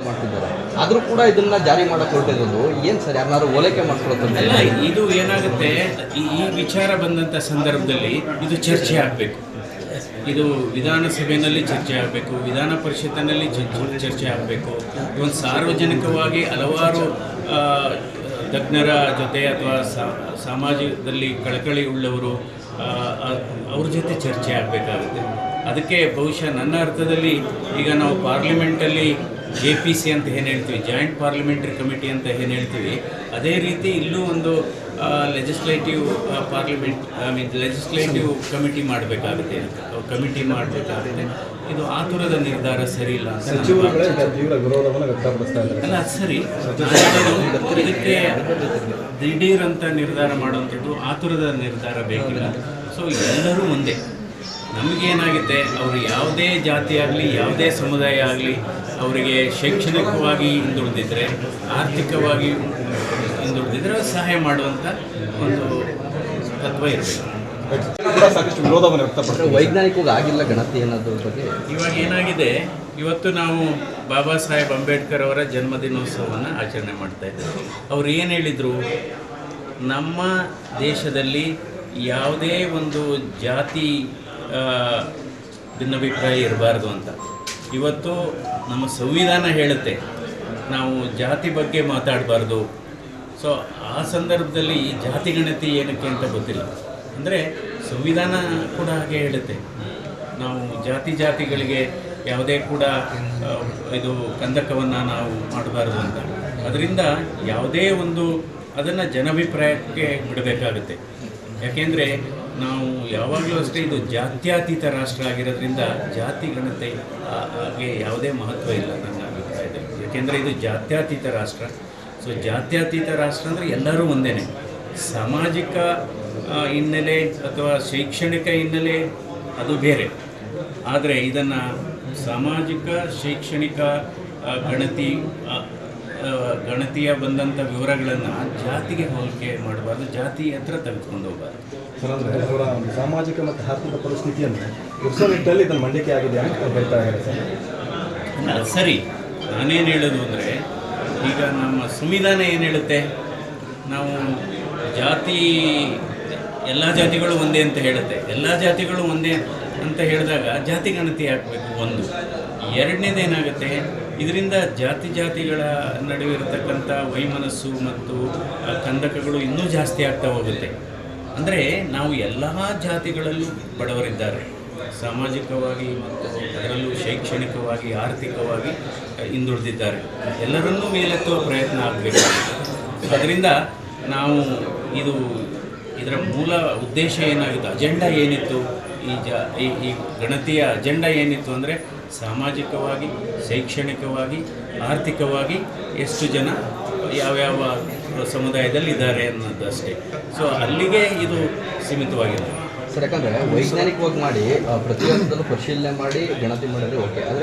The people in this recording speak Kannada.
ಮಾಡ್ತಿದ್ದಾರೆ. ಆದರೂ ಕೂಡ ಇದನ್ನ ಜಾರಿ ಮಾಡಕ್ಕೆ ಹೊರಟಿರೋದು ಏನು ಸರ್? ಯಾರು ಓಲೈಕೆ ಮಾಡ್ಕೊಳ್ತಾರೆ ಇದು ಏನಾಗುತ್ತೆ? ಈ ವಿಚಾರ ಬಂದಂಥ ಸಂದರ್ಭದಲ್ಲಿ ಇದು ಚರ್ಚೆ ಆಗಬೇಕು. ಇದು ವಿಧಾನಸಭೆಯಲ್ಲಿ ಚರ್ಚೆ ಆಗಬೇಕು, ವಿಧಾನ ಪರಿಷತ್ತಿನಲ್ಲಿ ಚರ್ಚೆ ಆಗಬೇಕು. ಒಂದು ಸಾರ್ವಜನಿಕವಾಗಿ ಹಲವಾರು ತಜ್ಞರ ಜೊತೆ ಅಥವಾ ಸಮಾಜದಲ್ಲಿ ಕಳಕಳಿ ಉಳ್ಳವರು ಅವ್ರ ಜೊತೆ ಚರ್ಚೆ ಆಗಬೇಕಾಗುತ್ತೆ. ಅದಕ್ಕೆ ಬಹುಶಃ ನನ್ನ ಅರ್ಥದಲ್ಲಿ ಈಗ ನಾವು ಪಾರ್ಲಿಮೆಂಟಲ್ಲಿ ಜೆ ಪಿ ಸಿ ಅಂತ ಏನು ಹೇಳ್ತೀವಿ ಜಾಯಿಂಟ್ ಪಾರ್ಲಿಮೆಂಟ್ರಿ ಕಮಿಟಿ ಅಂತ ಏನು ಹೇಳ್ತೀವಿ ಅದೇ ರೀತಿ ಇಲ್ಲೂ ಒಂದು legislative parliament I mean legislative committee ಮಾಡಬೇಕಾಗುತ್ತೆ ಕಮಿಟಿ ಮಾಡಬೇಕಾಗುತ್ತೆ. ಇದು ಆತುರದ ನಿರ್ಧಾರ ಸರಿ ಇಲ್ಲ ಅಂತ ಅಲ್ಲ ಅದು ಸರಿ. ಇದಕ್ಕೆ ದಿಢೀರ್ ಅಂತ ನಿರ್ಧಾರ ಮಾಡುವಂಥದ್ದು ಆತುರದ ನಿರ್ಧಾರ ಬೇಕಿಲ್ಲ. ಸೊ ಎಲ್ಲರೂ ಒಂದೇ ನಮಗೇನಾಗುತ್ತೆ ಅವರು ಯಾವುದೇ ಜಾತಿ ಆಗಲಿ ಯಾವುದೇ ಸಮುದಾಯ ಆಗಲಿ ಅವರಿಗೆ ಶೈಕ್ಷಣಿಕವಾಗಿ ಹಿಂದುಳಿದಿದ್ದರೆ ಆರ್ಥಿಕವಾಗಿ ಹಿಂದುಳಿದಿದ್ದರೆ ಸಹಾಯ ಮಾಡುವಂಥ ಒಂದು ತತ್ವ ಇರಬೇಕು ಸಾಕಷ್ಟು ವಿರೋಧವನ್ನು ವ್ಯಕ್ತಪಡಿಸಿದ್ದಾರೆ ವೈಜ್ಞಾನಿಕವಾಗಿ ಆಗಿಲ್ಲ ಗಣತಿ ಅನ್ನೋದ್ರ ಬಗ್ಗೆ? ಇವಾಗ ಏನಾಗಿದೆ ಇವತ್ತು ನಾವು ಬಾಬಾ ಸಾಹೇಬ್ ಅಂಬೇಡ್ಕರ್ ಅವರ ಜನ್ಮದಿನೋತ್ಸವವನ್ನು ಆಚರಣೆ ಮಾಡ್ತಾ ಇದ್ದೇವೆ. ಅವ್ರು ಏನು ಹೇಳಿದರು? ನಮ್ಮ ದೇಶದಲ್ಲಿ ಯಾವುದೇ ಒಂದು ಜಾತಿ ಭಿನ್ನಾಭಿಪ್ರಾಯ ಇರಬಾರ್ದು ಅಂತ. ಇವತ್ತು ನಮ್ಮ ಸಂವಿಧಾನ ಹೇಳುತ್ತೆ, ನಾವು ಜಾತಿ ಬಗ್ಗೆ ಮಾತಾಡಬಾರ್ದು. ಸೊ ಆ ಸಂದರ್ಭದಲ್ಲಿ ಈ ಜಾತಿ ಗಣತಿ ಏನಕ್ಕೆ ಅಂತ ಗೊತ್ತಿಲ್ಲ. ಅಂದರೆ ಸಂವಿಧಾನ ಕೂಡ ಹಾಗೆ ಹೇಳುತ್ತೆ. ನಾವು ಜಾತಿ ಜಾತಿಗಳಿಗೆ ಯಾವುದೇ ಕೂಡ ಇದು ಕಂದಕವನ್ನು ನಾವು ಮಾಡಬಾರ್ದು ಅಂತ. ಅದರಿಂದ ಯಾವುದೇ ಒಂದು ಅದನ್ನು ಜನಾಭಿಪ್ರಾಯಕ್ಕೆ ಬಿಡಬೇಕಾಗುತ್ತೆ. ಯಾಕೆಂದರೆ ನಾವು ಯಾವಾಗಲೂ ಅಷ್ಟೇ ಇದು ಜಾತ್ಯಾತೀತ ರಾಷ್ಟ್ರ ಆಗಿರೋದ್ರಿಂದ ಜಾತಿ ಗಣತೆ ಹಾಗೆ ಯಾವುದೇ ಮಹತ್ವ ಇಲ್ಲ ನನ್ನ ಅಭಿಪ್ರಾಯದಲ್ಲಿ. ಯಾಕೆಂದರೆ ಇದು ಜಾತ್ಯಾತೀತ ರಾಷ್ಟ್ರ. ಸೊ ಜಾತ್ಯಾತೀತ ರಾಷ್ಟ್ರ ಅಂದರೆ ಎಲ್ಲರೂ ಒಂದೇ ಸಾಮಾಜಿಕ ಹಿನ್ನೆಲೆ ಅಥವಾ ಶೈಕ್ಷಣಿಕ ಹಿನ್ನೆಲೆ ಅದು ಬೇರೆ. ಆದರೆ ಇದನ್ನು ಸಾಮಾಜಿಕ, ಶೈಕ್ಷಣಿಕ ಗಣತಿ ಗಣತಿಯ ಬಂದಂಥ ವಿವರಗಳನ್ನು ಜಾತಿಗೆ ಹೋಲಿಕೆ ಮಾಡಬಾರ್ದು, ಜಾತಿ ಹತ್ರ ತೆಗೆದುಕೊಂಡು ಹೋಗಬಾರ್ದು. ಅವರ ಸಾಮಾಜಿಕ ಮತ್ತು ಆರ್ಥಿಕ ಪರಿಸ್ಥಿತಿಯನ್ನು ನಿಟ್ಟಿನಲ್ಲಿ ಇದನ್ನು ಮಂಡಿಕೆ ಆಗಿದೆ ಅಂತ ಹೇಳ್ತಾ ಇದ್ದಾರೆ ಸರ್. ಸರಿ. ನಾನೇನು ಹೇಳೋದು ಅಂದರೆ, ಈಗ ನಮ್ಮ ಸಂವಿಧಾನ ಏನು ಹೇಳುತ್ತೆ? ನಾವು ಜಾತಿ, ಎಲ್ಲ ಜಾತಿಗಳು ಒಂದೇ ಅಂತ ಹೇಳುತ್ತೆ. ಎಲ್ಲ ಜಾತಿಗಳು ಒಂದೇ ಅಂತ ಹೇಳಿದಾಗ ಜಾತಿ ಗಣತಿ ಹಾಕಬೇಕು ಒಂದು. ಎರಡನೇದೇನಾಗುತ್ತೆ ಇದರಿಂದ ಜಾತಿ ಜಾತಿಗಳ ನಡುವೆ ಇರತಕ್ಕಂಥ ವೈಮನಸ್ಸು ಮತ್ತು ಕಂದಕಗಳು ಇನ್ನೂ ಜಾಸ್ತಿ ಆಗ್ತಾ ಹೋಗುತ್ತೆ. ಅಂದರೆ ನಾವು ಎಲ್ಲ ಜಾತಿಗಳಲ್ಲೂ ಬಡವರಿದ್ದಾರೆ. ಸಾಮಾಜಿಕವಾಗಿ ಮತ್ತು ಅದರಲ್ಲೂ ಶೈಕ್ಷಣಿಕವಾಗಿ, ಆರ್ಥಿಕವಾಗಿ ಹಿಂದುಳಿದಿದ್ದಾರೆ. ಎಲ್ಲರನ್ನೂ ಮೇಲೆತ್ತುವ ಪ್ರಯತ್ನ ಆಗಬೇಕು. ಅದರಿಂದ ನಾವು ಇದು ಇದರ ಮೂಲ ಉದ್ದೇಶ ಏನಾಗಿತ್ತು? ಅಜೆಂಡಾ ಏನಿತ್ತು? ಈ ಜ ಈ ಗಣತಿಯ ಅಜೆಂಡಾ ಏನಿತ್ತು ಅಂದರೆ ಸಾಮಾಜಿಕವಾಗಿ, ಶೈಕ್ಷಣಿಕವಾಗಿ, ಆರ್ಥಿಕವಾಗಿ ಎಷ್ಟು ಜನ, ಯಾವ್ಯಾವ ಸಮುದಾಯದಲ್ಲಿ ಇದ್ದಾರೆ ಅನ್ನೋದು ಅಷ್ಟೇ. ಸೊ ಅಲ್ಲಿಗೆ ಇದು ಸೀಮಿತವಾಗಿದೆ ಸರ್, ಯಾಕಂದ್ರೆ ವೈಜ್ಞಾನಿಕವಾಗಿ ಮಾಡಿ ಪ್ರತಿಯೊಂದನ್ನು ಪರಿಶೀಲನೆ ಮಾಡಿ ಗಣತಿ ಮಾಡಿದ್ರೆ ಓಕೆ ಆದರೆ